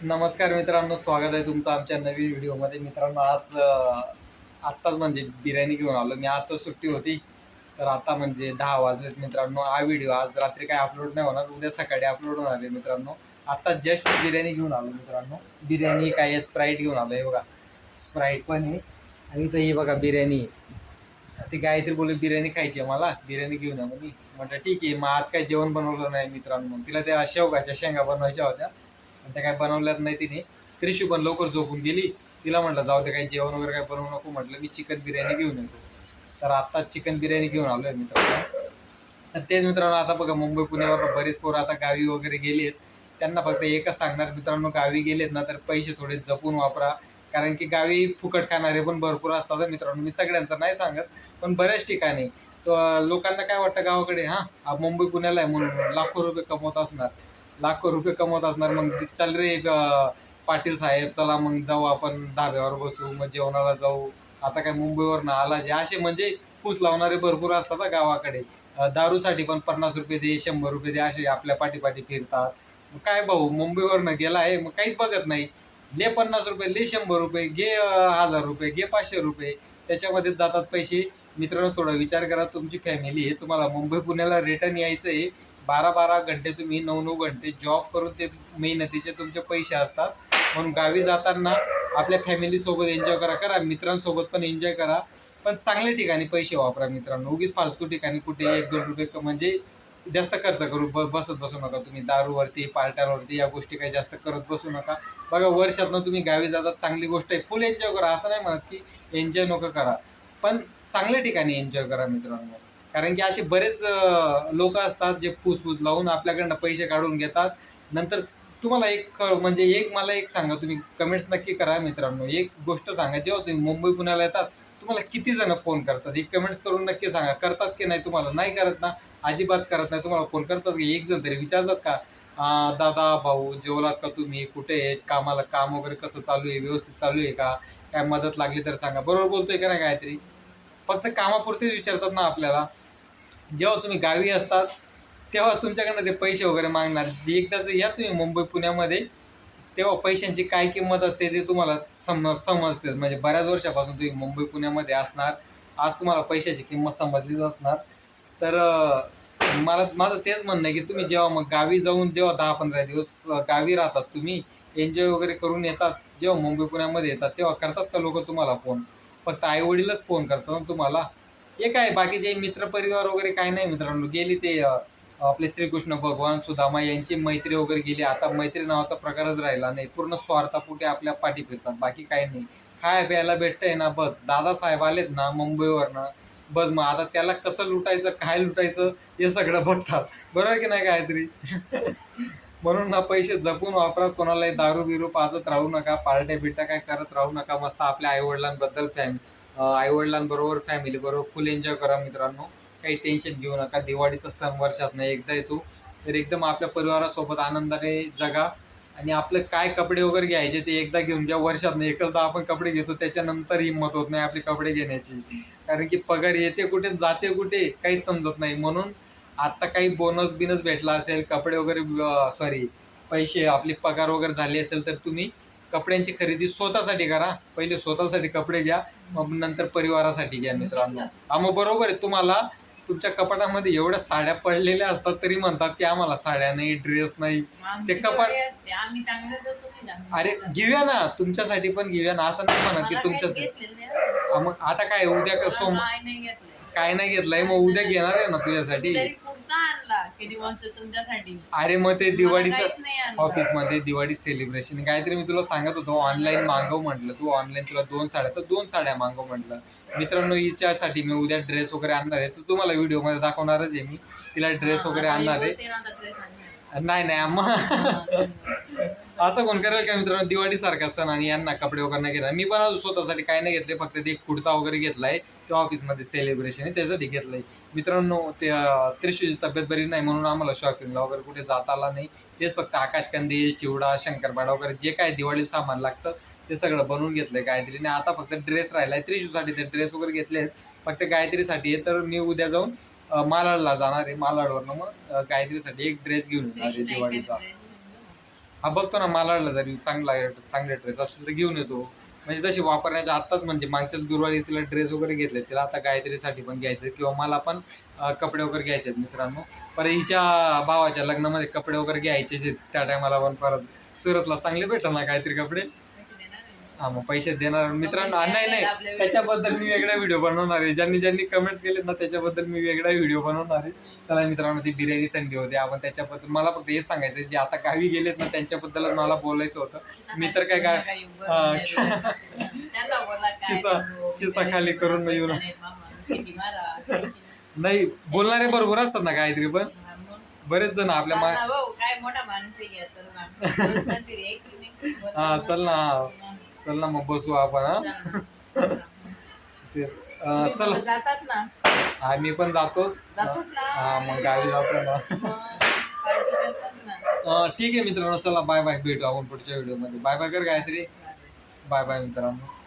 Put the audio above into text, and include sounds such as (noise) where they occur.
नमस्कार मित्रांनो स्वागत आहे तुमचं आमच्या नवीन व्हिडिओमध्ये. मित्रांनो आज आत्ताच म्हणजे बिर्याणी घेऊन आलो. मी आता सुट्टी होती तर आता म्हणजे दहा वाजलेत मित्रांनो. हा व्हिडिओ आज रात्री काय अपलोड नाही होणार उद्या सकाळी अपलोड होणार आहे मित्रांनो. आता जस्ट बिर्याणी घेऊन आलो मित्रांनो. बिर्याणी काय स्प्राईट घेऊन आलो हे बघा. स्प्राईट पण आहे. आणि तर ही बघा बिर्याणी. ती गायत्री बोलली बिर्याणी खायची आहे मला बिर्याणी घेऊन या म्हणे. म्हटलं ठीक आहे मग आज काय जेवण बनवलं नाही मित्रांनो. तिला त्या शेवगाच्या शेंगा बनवायच्या होत्या. त्या काय बनवल्यात नाही तिने. त्रिशू पण लवकर झोपून गेली. तिला म्हटलं जाऊ दे काही जेवण वगैरे काय बनवू नको. म्हटलं मी चिकन बिर्याणी घेऊन येतो. तर आता चिकन बिर्याणी घेऊन आलो आहे मित्रांनो तर तेच मित्रांनो आता बघा मुंबई पुण्यावर बरेच पोरं आता गावी वगैरे गेलेत. आहेत त्यांना फक्त एकच सांगणार मित्रांनो गावी गेलेत ना तर पैसे थोडे जपून वापरा. कारण की गावी फुकट खाणारे पण भरपूर असतात मित्रांनो. मी सगळ्यांचं नाही सांगत पण बऱ्याच ठिकाणी. लोकांना काय वाटतं गावाकडे? हां मुंबई पुण्याला आहे म्हणून लाखो रुपये कमवत असणार. लाखो रुपये कमवत असणार मग चल रे एक पाटील साहेब चला मग जाऊ आपण धाब्यावर बसू मग जेवणाला जाऊ. आता काय मुंबईवर ना आला जे असे म्हणजे फूस लावणारे भरपूर असतात गावाकडे. दारूसाठी पण पन्नास रुपये दे शंभर रुपये दे असे आपल्या पाठीपाठी फिरतात. काय भाऊ मुंबईवरनं गेला आहे मग काहीच बघत नाही. ले पन्नास रुपये ले शंभर रुपये घे हजार रुपये घे पाचशे रुपये. त्याच्यामध्ये जातात पैसे. मित्रांनो थोडा विचार करा तुमची फॅमिली आहे. तुम्हाला मुंबई पुण्याला रिटर्न यायचं आहे बारा बारा घंटे तुम्ही नऊ नऊ घंटे जॉब करून ते मेहनतीचे तुमचे पैसे असतात. म्हणून गावी जाताना आपल्या फॅमिलीसोबत एन्जॉय करा करा. मित्रांसोबत पण एन्जॉय करा. पण चांगल्या ठिकाणी पैसे वापरा मित्रांनो. उगीच फालतू ठिकाणी कुठे एक दोन रुपये म्हणजे जास्त खर्च करू ब बसत बसू नका तुम्ही. दारूवरती पार्ट्यांवरती या गोष्टी काही जास्त करत बसू नका. बघा वर्षातनं तुम्ही गावी जातात चांगली गोष्ट आहे. फुल एन्जॉय करा. असं नाही म्हणत की एन्जॉय नको करा. पण चांगल्या ठिकाणी एन्जॉय करा मित्रांनो. कारण की असे बरेच लोक असतात जे फुसफूस लावून आपल्याकडनं पैसे काढून घेतात. नंतर तुम्हाला एक म्हणजे एक मला एक सांगा तुम्ही कमेंट्स नक्की करा मित्रांनो. एक गोष्ट सांगा जेव्हा तुम्ही मुंबई पुण्याला येतात तुम्हाला किती जण फोन करतात? एक कमेंट्स करून नक्की सांगा करतात की नाही तुम्हाला? नाही करत ना? अजिबात करत नाही. तुम्हाला फोन करतात की एक जण तरी विचारतात का? दादा भाऊ जेवलात का तुम्ही? कुठे आहेत? कामाला काम वगैरे कसं चालू आहे? व्यवस्थित चालू आहे का? काय मदत लागली तर सांगा. बरोबर बोलतोय का नाही काहीतरी? फक्त कामापुरतेच विचारतात ना आपल्याला. जेव्हा तुम्ही गावी असतात तेव्हा तुमच्याकडनं ते पैसे वगैरे मागणार. जे एकदाच या तुम्ही मुंबई पुण्यामध्ये तेव्हा पैशांची काय किंमत असते ते तुम्हाला सम समजते. म्हणजे बऱ्याच वर्षापासून तुम्ही मुंबई पुण्यामध्ये असणार. आज तुम्हाला पैशाची किंमत समजलीच असणार. तर मला माझं तेच म्हणणं आहे की तुम्ही जेव्हा मग गावी जाऊन जेव्हा दहा पंधरा दिवस गावी राहतात तुम्ही एन्जॉय वगैरे करून येतात जेव्हा मुंबई पुण्यामध्ये येतात तेव्हा करतात का लोक तुम्हाला फोन? फक्त आईवडीलच फोन करतात तुम्हाला? एक आहे? बाकीचे मित्र परिवार वगैरे काय नाही मित्रांनो. गेली ते आपले श्रीकृष्ण भगवान सुदामा यांची मैत्री वगैरे गेली. आता मैत्री नावाचा प्रकारच राहिला नाही. पूर्ण स्वार्थापुटे आपल्या पाठी फिरतात. बाकी काही नाही. खाय प्यायला भेटतंय ना बस. दादासाहेब आलेत ना मुंबईवरनं बस मग आता त्याला कसं लुटायचं काय लुटायचं हे सगळं बघतात. बरोबर की नाही काहीतरी (laughs) म्हणून ना पैसे जपून वापरा. कोणालाही दारू बिरू पाजत राहू नका. पार्ट्या बिट्या काय करत राहू नका. मस्त आपल्या आईवडिलांबद्दल फॅमिली आईवडिलांबरोबर फॅमिली बरोबर फुल एन्जॉय करा मित्रांनो. काही टेन्शन घेऊ नका. दिवाळीचा सण वर्षात नाही एकदा येतो. तर एकदम आपल्या परिवारासोबत आनंदाने जगा. आणि आपलं काय कपडे वगैरे घ्यायचे ते एकदा घेऊन घ्या. वर्षात नाही एकचदा आपण कपडे घेतो त्याच्यानंतर हिंमत होत नाही आपले कपडे घेण्याची. कारण की पगार येते कुठे जाते कुठे काहीच समजत नाही. म्हणून आत्ता काही बोनस बिनस भेटला असेल कपडे वगैरे सॉरी पैसे आपले पगार वगैरे झाली असेल तर तुम्ही कपड्यांची खरेदी स्वतःसाठी करा. पहिले स्वतःसाठी कपडे घ्या मग नंतर परिवारासाठी घ्या मित्रांनो. हा मग बरोबर आहे. तुम्हाला तुमच्या कपाटामध्ये एवढ्या साड्या पडलेल्या असतात तरी म्हणतात की आम्हाला साड्या नाही ड्रेस नाही. आमची कपाट- अरे. घेऊया ना. तुमच्यासाठी पण घेऊया ना. असं नाही म्हणत की. हा, मग आता काय? उद्या सोम काय नाही घेतलंय? मग उद्या घेणार आहे ना तुझ्यासाठी? तुमच्यासाठी. अरे मग ते मला दिवाळीचं काहीच नाही आणलं. ऑफिसमध्ये दिवाळी सेलिब्रेशन काहीतरी मी तुला सांगत होतो ऑनलाईन मागव म्हटलं तू. ऑनलाईन तुला दोन साड्या तर दोन साड्या मागव म्हटलं. मित्रांनो हिच्यासाठी मी उद्या ड्रेस वगैरे आणणार आहे. तर तुम्हाला व्हिडिओमध्ये दाखवणारच आहे मी. तिला ड्रेस वगैरे आणणार आहे. बोलते ना आता dress आणणार. नाही नाही हा. असं कोण करेल का मित्रांनो? दिवाळी सारखा सण आणि यांना कपडे वगैरे नाही घेणार. मी पण अजून स्वतःसाठी काय नाही घेतले फक्त ते एक कुर्ता वगैरे घेतलाय. ते ऑफिसमध्ये सेलिब्रेशन आहे त्यासाठी घेतलंय. मित्रांनो ते त्रिशूची तब्येत बरी नाही म्हणून आम्हाला शॉपिंगला वगैरे कुठे जाता आला नाही. तेच फक्त आकाशकंदी चिवडा शंकरपाडा वगैरे जे काय दिवाळीला सामान लागतं ते सगळं बनवून घेतलंय गायत्रीने आता फक्त ड्रेस राहिलाय. त्रिशूसाठी ते ड्रेस वगैरे घेतले आहेत. फक्त गायत्रीसाठी तर मी उद्या जाऊन मालाडला जाणार आहे. मालाडवरनं मग गायत्रीसाठी एक ड्रेस घेऊन येणार आहे दिवाळीचा. हा बघतो ना मालाडला जरी चांगला चांगले ड्रेस असतील तर घेऊन येतो. म्हणजे तशी वापरण्याच्या आत्ताच म्हणजे मागच्याच गुरुवारी तिला ड्रेस वगैरे घेतले तिला आता गायत्रीसाठी पण घ्यायचं किंवा मला पण कपडे वगैरे घ्यायचे आहेत मित्रांनो. पर हिच्या भावाच्या लग्नामध्ये कपडे वगैरे घ्यायचे जे त्या टायमाला पण परत सुरतला चांगले भेटल ना काहीतरी कपडे? हा मग पैसे देणार मित्रांनो हा, नाही नाही त्याच्याबद्दल मी वेगळा व्हिडिओ बनवणार आहे ज्यांनी ज्यांनी कमेंट्स केलेत ना त्याच्याबद्दल मी वेगळा व्हिडिओ बनवणार आहे चला मित्रांनो ती बिर्याणी थंडी होते आपण त्याच्याबद्दल मला फक्त हेच सांगायचं आहे, जे आता गावी गेलेत ना त्यांच्याबद्दलच मला बोलायचं होतं मी तर काय काय हा, नाही. त्यांना बोला काय खिसा- करू, खिसा बिचारे खाली करून पैसे मामा, सिटी मारा. नाही बोलणारे बरोबर असतात ना काहीतरी पण हा, मग. बरेच जण आपल्या मा ना भाऊ, काय मोठा माणूस आहे चल ना. (laughs) ना नाही? हा ना. चल ना चल ना मग बसू आपण हा. (laughs) ते, अं, चला. जातात ना. हा मी पण जातोच. जातोच ना. हा मग गावी जातो ना. मग पार्टी करतात ना. अं, ठीक आहे मित्रांनो चला बाय बाय भेटू आपण पुढच्या व्हिडिओमध्ये. बाय बाय कर गायत्री. बाय बाय मित्रांनो.